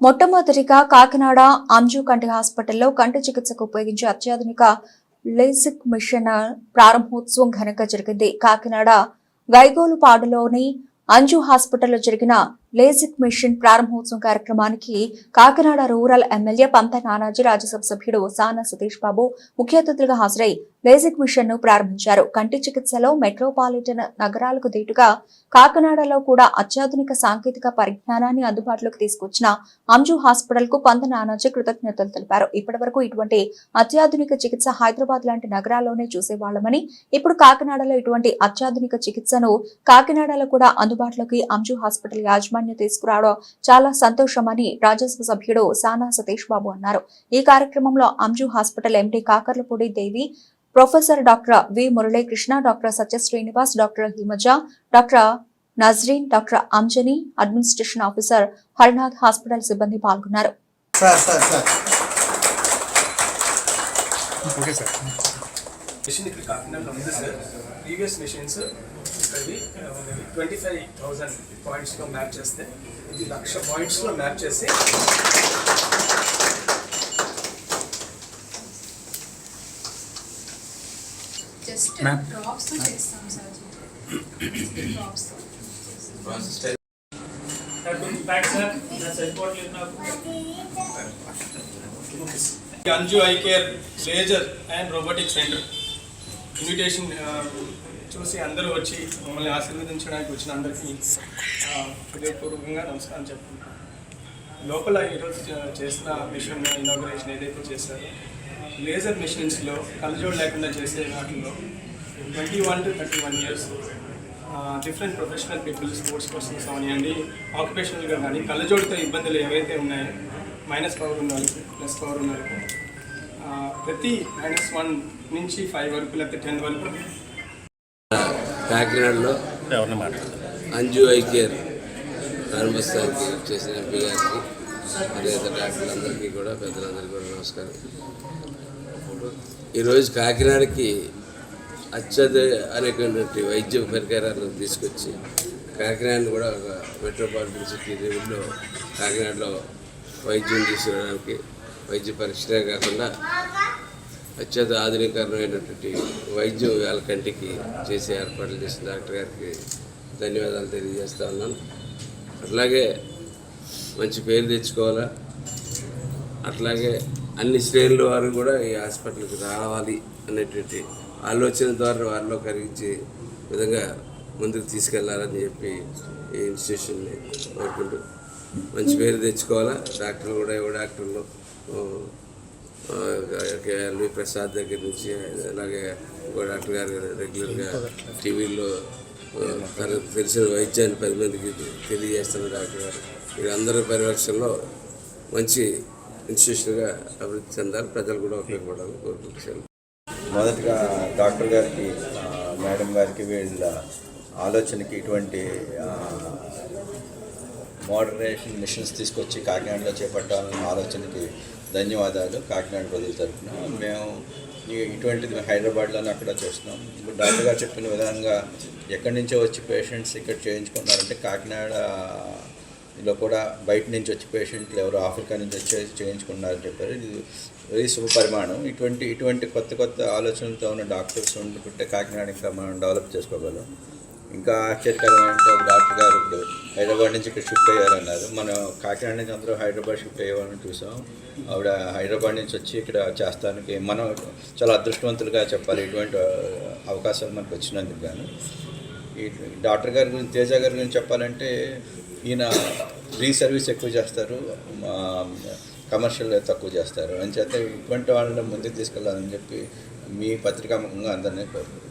మొట్టమొదటిగా కాకినాడ అంజు కంటి హాస్పిటల్లో కంటి చికిత్సకు ఉపయోగించే అత్యాధునిక లేసిక్ మిషన్ ప్రారంభోత్సవం ఘనంగా జరిగింది. కాకినాడ గైగోలుపాడులోని అంజు హాస్పిటల్లో జరిగిన లేజిక్ మిషన్ ప్రారంభోత్సవం కార్యక్రమానికి కాకినాడ రూరల్ ఎమ్మెల్యే పంత నానాజీ రాజ్యసభ సభ్యుడు సానా సతీష్ బాబు ముఖ్య అతిథులుగా హాజరై లేజిక్ మిషన్ను ప్రారంభించారు. కంటి చికిత్సలో మెట్రోపాలిటన్ నగరాలకు దీటుగా కాకినాడలో కూడా అత్యాధునిక సాంకేతిక పరిజ్ఞానాన్ని అందుబాటులోకి తీసుకొచ్చిన అంజు హాస్పిటల్కు పంత నానాజీ కృతజ్ఞతలు తెలిపారు. ఇప్పటి వరకు ఇటువంటి అత్యాధునిక చికిత్స హైదరాబాద్ లాంటి నగరాల్లోనే చూసేవాళ్ళమని ఇప్పుడు కాకినాడలో ఇటువంటి అత్యాధునిక చికిత్సను కాకినాడలో కూడా అందుబాటులోకి అంజు హాస్పిటల్ యాజమాన్యం తీసుకురావడం చాలా సంతోషమని రాజ్యసభ సభ్యుడు సానా సతీష్ బాబు అన్నారు. ఈ కార్యక్రమంలో Anju hospital MD Kakarlapudi Devi professor doctor V Muralikrishna doctor Satya Srinivas doctor Himaja doctor Nazreen doctor Anjani administration officer Harinath hospital సిబ్బంది పాల్గొన్నారు. Sir sir sir. Okay sir. Machine ఇక్కడ కాకినాడలో ఉంది సార్. ప్రీవియస్ మిషన్స్ ఇక్కడివి twenty five thousand పాయింట్స్లో map చేస్తే ఇది లక్ష పాయింట్స్లో మ్యాప్ చేసి Anju eye care laser and robotic centre invitation చూసి అందరూ వచ్చి మమ్మల్ని ఆశీర్వదించడానికి వచ్చిన అందరికీ హృదయపూర్వకంగా నమస్కారం చెప్తున్నాను లోపల ఈరోజు చేసిన మిషన్ ఇనాగ్రేషన్ ఏదైతే చేశారో లేజర్ మిషన్స్లో కళ్ళజోడు లేకుండా చేసే వాటిల్లో twenty one to thirty one years different professional people sports persons అవనివ్వండి ఆక్యుపేషనల్గా కానీ కళ్ళజోడుతో ఇబ్బందులు ఏవైతే ఉన్నాయో మైనస్ పవర్ ఉన్న వాళ్ళకి ప్లస్ పవర్ ఉన్న వాళ్ళకి ప్రతి మైనస్ వన్ నుంచి ఫైవ్ వరకు లేకపోతే టెన్ వరకు కాకినాడలో అంజు ఐ కేర్ చేసిన ఎంపీ గారికి ఇతర డాక్టర్లందరికీ కూడా పెద్దలందరికీ కూడా నమస్కారం. ఈరోజు కాకినాడకి అత్యధ అనేకటువంటి వైద్య పరికరాలను తీసుకొచ్చి కాకినాడని కూడా ఒక మెట్రోపాలిటన్ సిటీ లెవెల్లో కాకినాడలో వైద్యం తీసుకురావడానికి వైద్య పరీక్షలే కాకుండా అత్యంత ఆధునికరమైనటువంటి వైద్యం వేల కంటికి చేసే ఏర్పాట్లు చేసిన డాక్టర్ గారికి ధన్యవాదాలు తెలియజేస్తా ఉన్నాను. అట్లాగే మంచి పేరు తెచ్చుకోవాలా? అట్లాగే అన్ని శ్రేణుల వారు కూడా ఈ హాస్పిటల్కి రావాలి అనేటువంటి ఆలోచన ద్వారా వారిలో కలిగించే విధంగా ముందుకు తీసుకెళ్ళాలని చెప్పి ఈ ఇన్స్టిట్యూషన్ని కోరుకుంటూ మంచి పేరు తెచ్చుకోవాలా? డాక్టర్లు కూడా యువ డాక్టర్లు ఎల్వి ప్రసాద్ దగ్గర నుంచి అలాగే డాక్టర్ గారు రెగ్యులర్గా టీవీలో తనకు తెలిసిన వైద్యాన్ని పది మందికి తెలియజేస్తున్న డాక్టర్ గారు. వీరందరి పరిరక్షణలో మంచి ఇన్స్టిట్యూషన్గా అభివృద్ధి చెందాలి ప్రజలు కూడా ఉపయోగపడాలని కోరుకుంటున్నాను. మొదటగా డాక్టర్ గారికి మేడం గారికి వీళ్ళ ఆలోచనకి ఇటువంటి మోడరేషన్ మిషన్స్ తీసుకొచ్చి కాకినాడలో చేపట్టాలన్న ఆలోచనకి ధన్యవాదాలు కాకినాడ ప్రజల తరఫున. మేము ఈ- ఇటువంటిది హైదరాబాద్లోనే అక్కడ చేస్తున్నాం. ఇప్పుడు డాక్టర్ గారు చెప్పిన విధంగా ఎక్కడి నుంచో వచ్చి పేషెంట్స్ ఇక్కడ చేయించుకున్నారంటే కాకినాడ లో కూడా బయట నుంచి వచ్చి పేషెంట్లు ఎవరు ఆఫ్రికా నుంచి వచ్చి చేయించుకున్నారని చెప్పారు. ఇది వెరీ శుభ పరిమాణం. ఇటువంటి ఇటువంటి కొత్త కొత్త ఆలోచనలతో ఉన్న డాక్టర్స్ ఉండుకుంటే కాకినాడ ఇంకా మనం డెవలప్ చేసుకోగలం. ఇంకా ఆశ్చర్యకరమైన ఒక డాక్టర్ గారు ఇప్పుడు హైదరాబాద్ నుంచి ఇక్కడ షిఫ్ట్ అయ్యారన్నారు. మనం కాకినాడ నుంచి అందరూ హైదరాబాద్ షిఫ్ట్ అయ్యేవాళ్ళని చూసాం. ఆవిడ హైదరాబాద్ నుంచి వచ్చి ఇక్కడ చేస్తానికి మనం చాలా అదృష్టవంతులుగా చెప్పాలి. ఇటువంటి అవకాశాలు మనకు వచ్చినందుకు గాను. ఈ డాక్టర్ గారి గురించి తేజ గారి గురించి చెప్పాలంటే ఈయన ఫ్రీ సర్వీస్ ఎక్కువ చేస్తారు. కమర్షియల్ తక్కువ చేస్తారు. అని చేత ఇటువంటి వాళ్ళని ముందుకు తీసుకెళ్ళాలని చెప్పి మీ పత్రికాముఖంగా అందరినీ కోరుకుంటున్నాను